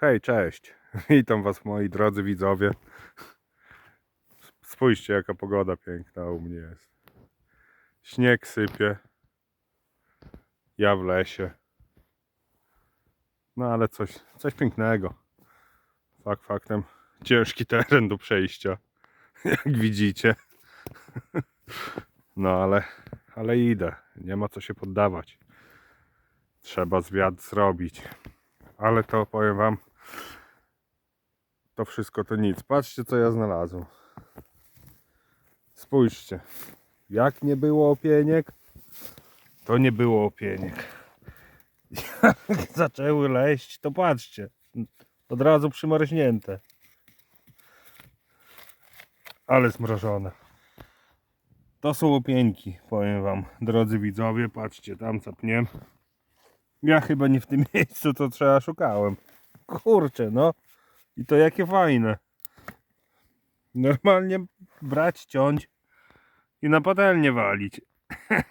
Hej, cześć. Witam Was moi drodzy widzowie. Spójrzcie jaka pogoda piękna u mnie jest. Śnieg sypie. Ja w lesie. No ale coś, coś pięknego. Fakt faktem. Ciężki teren do przejścia. Jak widzicie. No ale, ale idę. Nie ma co się poddawać. Trzeba zwiat zrobić. Ale to powiem wam, to wszystko to nic. Patrzcie co ja znalazłem. Spójrzcie. Jak nie było opieniek, to nie było opieniek. Jak zaczęły leść, to patrzcie. Od razu przymarznięte. Ale zmrożone. To są opieńki, powiem wam, drodzy widzowie. Patrzcie, tam zapniem. Ja chyba nie w tym miejscu, to trzeba szukałem. Kurczę, no. I to jakie fajne. Normalnie brać, ciąć i na patelnię walić.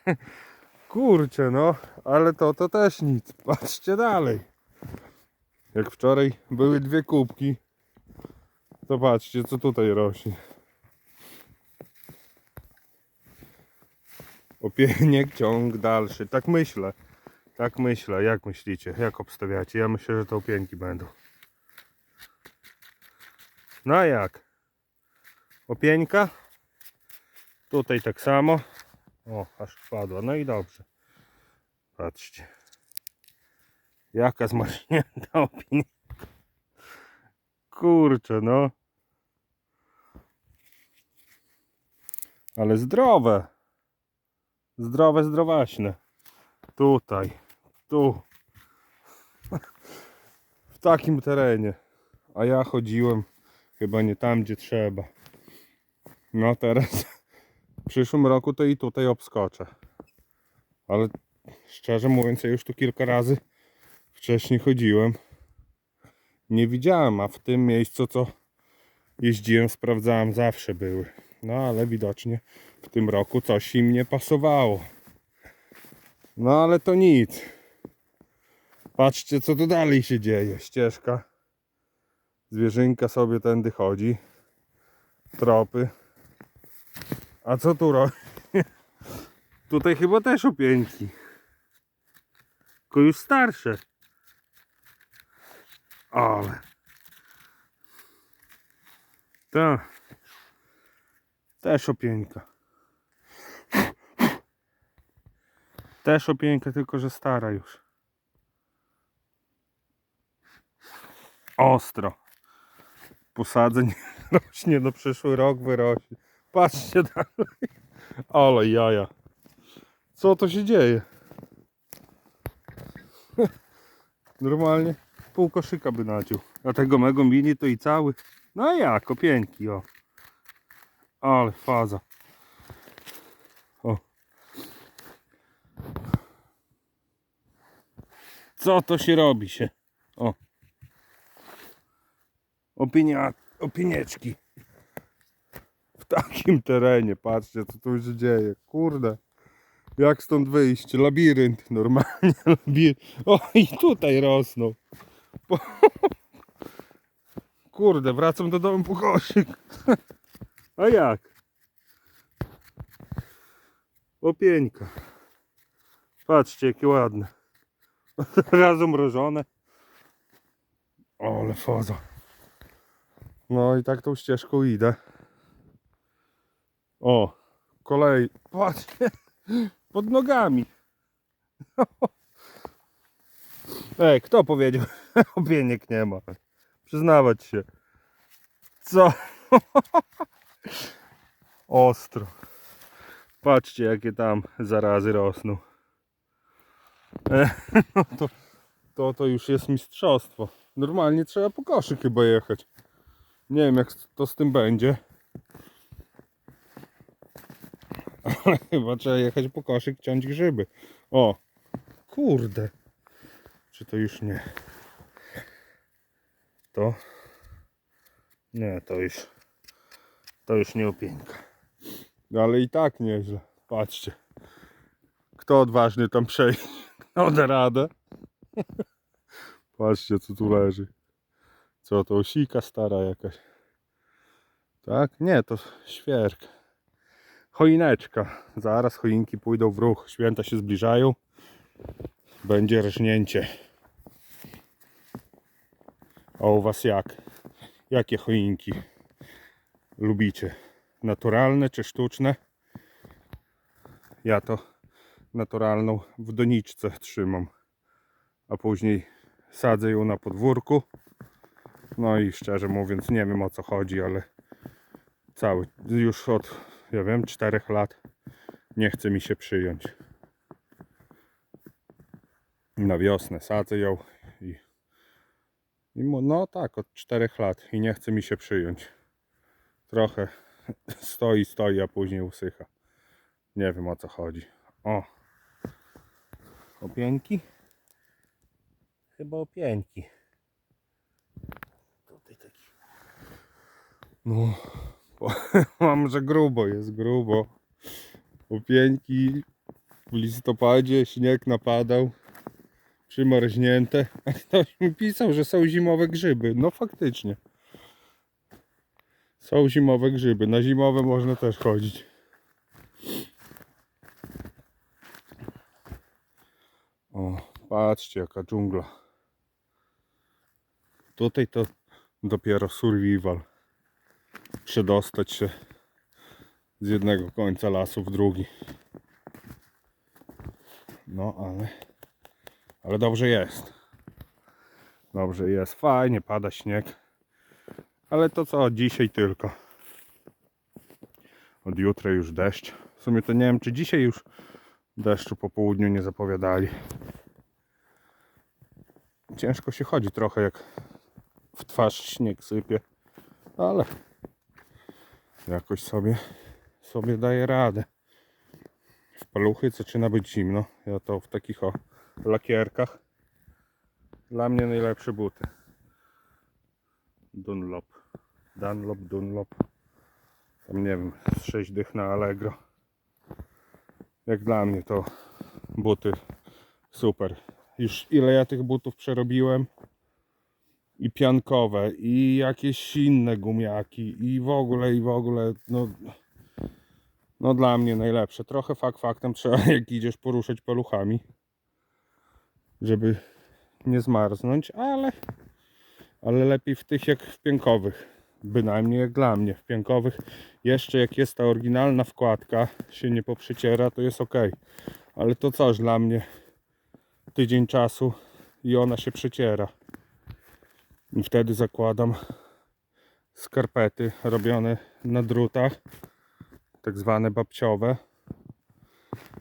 Kurczę, no. Ale to, to też nic. Patrzcie dalej. Jak wczoraj były dwie kubki, to patrzcie, co tutaj rośnie. Opieniek, ciąg dalszy. Tak myślę. Tak myślę. Jak myślicie? Jak obstawiacie? Ja myślę, że to opięki będą. No jak? Opieńka. Tutaj tak samo. O, aż wpadła. No i dobrze. Patrzcie. Jaka zmarznięta opienka. Kurczę, no. Ale zdrowe. Zdrowe, zdrowaśne. Tutaj, tu. W takim terenie. A ja chodziłem chyba nie tam, gdzie trzeba. No teraz w przyszłym roku to i tutaj obskoczę. Ale szczerze mówiąc, ja już tu kilka razy wcześniej chodziłem. Nie widziałem, a w tym miejscu, co jeździłem, sprawdzałem, zawsze były. No ale widocznie w tym roku coś im nie pasowało. No ale to nic. Patrzcie co tu dalej się dzieje. Ścieżka. Zwierzynka sobie tędy chodzi. Tropy. A co tu robi? Tutaj chyba też opieńki. Tylko już starsze. Ale. Tak. Też opieńka. Też opieńka, tylko że stara już. Ostro. Posadzeń rośnie na przyszły rok wyrośnie. Patrzcie dalej. Ale jaja. Co to się dzieje? Normalnie pół koszyka by naciął. A tego mego mini to i cały. No jak, opieńki, o. Ale faza. O. Co to się robi się? O. Opinia, opinieczki. W takim terenie, patrzcie co tu się dzieje. Kurde. Jak stąd wyjść? Labirynt, normalnie labirynt. O i tutaj rosną. Kurde, wracam do domu po koszyk. A jak? Opieńka. Patrzcie, jakie ładne. Razem mrożone. O, ale faza. No i tak tą ścieżką idę. O, kolej. Patrzcie. Pod nogami. Ej, kto powiedział? Opieniek nie ma. Przyznawać się. Co? Ostro. Patrzcie jakie tam zarazy rosną. No to, to, to już jest mistrzostwo. Normalnie trzeba po koszyk chyba jechać. Nie wiem jak to z tym będzie. Ale chyba trzeba jechać po koszyk, ciąć grzyby. O, kurde. Czy to już nie? To? Nie, to już to już nie opieńka. No ale i tak nieźle. Patrzcie. Kto odważny tam? Kto da radę? Patrzcie co tu leży. Co to osika stara jakaś? Tak? Nie, to świerk. Choineczka. Zaraz choinki pójdą w ruch. Święta się zbliżają. Będzie rżnięcie. A u was jak? Jakie choinki lubicie? Naturalne czy sztuczne? Ja to naturalną w doniczce trzymam. A później sadzę ją na podwórku. No i szczerze mówiąc nie wiem o co chodzi, ale cały, już od, ja wiem, 4 lat nie chce mi się przyjąć. Na wiosnę sadzę ją i, i no tak, od 4 lat i nie chce mi się przyjąć. Trochę stoi, stoi, a później usycha. Nie wiem o co chodzi. O! Opieńki? Chyba opieńki. Tutaj taki. No, mam, że grubo jest, grubo. Opieńki w listopadzie, śnieg napadał, przymarznięte. A ktoś mi pisał, że są zimowe grzyby. No faktycznie. Są zimowe grzyby. Na zimowe można też chodzić. O, patrzcie jaka dżungla. Tutaj to dopiero survival. Przedostać się z jednego końca lasu w drugi. No ale, ale dobrze jest. Dobrze jest, fajnie, pada śnieg. Ale to co, dzisiaj tylko. Od jutra już deszcz. W sumie to nie wiem, czy dzisiaj już deszczu po południu nie zapowiadali. Ciężko się chodzi trochę, jak w twarz śnieg sypie, ale jakoś sobie, sobie daje radę. W paluchy zaczyna być zimno. Ja to w takich o lakierkach. Dla mnie najlepsze buty. Dunlop. Dunlop, Dunlop. Tam nie wiem, z 6 dych na Allegro. Jak dla mnie to buty super. Już ile ja tych butów przerobiłem i piankowe i jakieś inne gumiaki i w ogóle i w ogóle no, no dla mnie najlepsze. Trochę fakt faktem trzeba jak idziesz poruszać paluchami żeby nie zmarznąć, ale ale lepiej w tych jak w piankowych. Bynajmniej jak dla mnie. W piankowych jeszcze jak jest ta oryginalna wkładka się nie poprzeciera to jest ok. Ale to coś dla mnie tydzień czasu i ona się przeciera. I wtedy zakładam skarpety robione na drutach, tak zwane babciowe.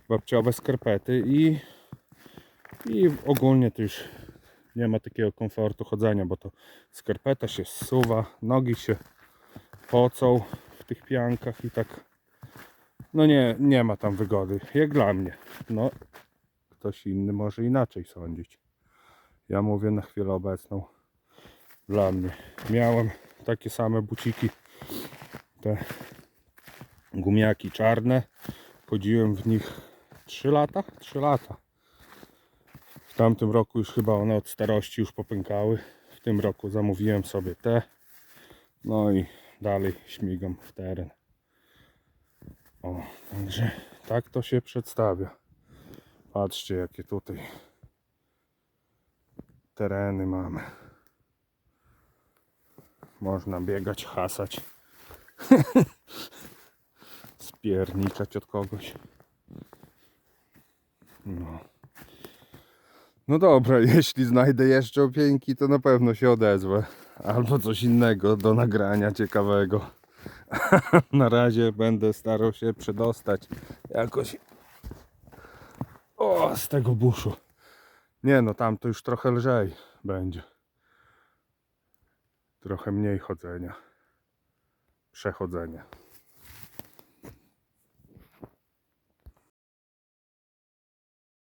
Babciowe skarpety i, i ogólnie to już nie ma takiego komfortu chodzenia, bo to skarpeta się zsuwa, nogi się pocą w tych piankach i tak no nie, nie ma tam wygody, jak dla mnie. No, ktoś inny może inaczej sądzić. Ja mówię na chwilę obecną dla mnie. Miałem takie same buciki, te gumiaki czarne. Chodziłem w nich 3 lata? 3 lata. W tamtym roku już chyba one od starości już popękały. W tym roku zamówiłem sobie te. No i dalej śmigam w teren. O, także tak to się przedstawia. Patrzcie jakie tutaj tereny mamy. Można biegać, hasać. Spierniczać od kogoś. No. No dobra, jeśli znajdę jeszcze opieńki, to na pewno się odezwę. Albo coś innego do nagrania ciekawego. na razie będę starał się przedostać jakoś o, z tego buszu. Nie no, tam to już trochę lżej będzie. Trochę mniej chodzenia. Przechodzenia.